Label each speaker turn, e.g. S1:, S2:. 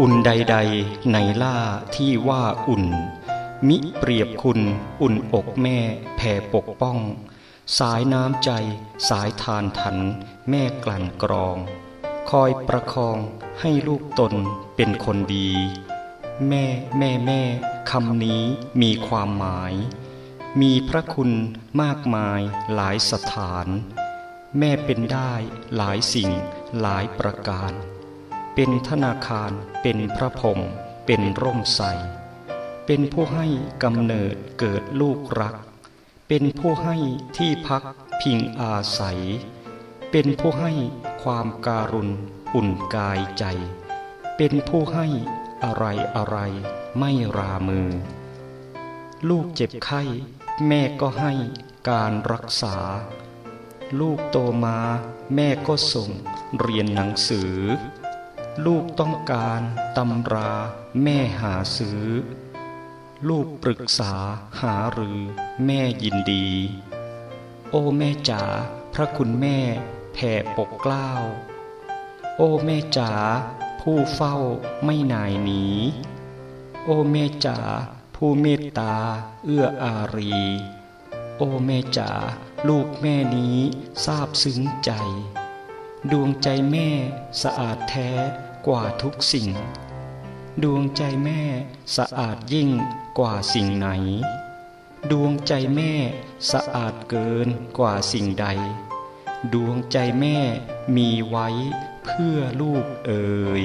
S1: อุ่นใด ๆ ในล่าที่ว่าอุ่น มิเปรียบคุณอุ่นอกแม่แผ่ปกป้อง สายน้ำใจ สายทานถัน แม่กลั่นกรอง คอยประคองให้ลูกตนเป็นคนดี แม่แม่แม่คำนี้มีความหมาย มีพระคุณมากมายหลายสถาน แม่เป็นได้หลายสิ่งหลายประการ เป็นธนาคาร เป็นพระพรมเป็นร่มใส เป็นผู้ให้กำเนิดเกิดลูกรัก เป็นผู้ให้ที่พักพิงอาศัย เป็นผู้ให้ความการุณอุ่นกายใจ เป็นผู้ให้อะไรอะไรไม่รามือ ลูกเจ็บไข้ แม่ก็ให้การรักษา ลูกโตมา แม่ก็ส่งเรียนหนังสือ ลูกต้องการตำราแม่หาซื้อ ลูกปรึกษาหาหรือแม่ยินดี โอ้แม่จ๋าพระคุณแม่แผ่ปกเกล้า โอ้แม่จ๋าผู้เฝ้าไม่นายหนี โอ้แม่จ๋าผู้เมตตาเอื้ออารี โอ้แม่จ๋าลูกแม่นี้ซาบซึ้งใจ ดวงใจแม่สะอาดแท้กว่าทุกสิ่ง ดวงใจแม่สะอาดยิ่งกว่าสิ่งไหน ดวงใจแม่สะอาดเกินกว่าสิ่งใด ดวงใจแม่มีไว้เพื่อลูกเอ่ย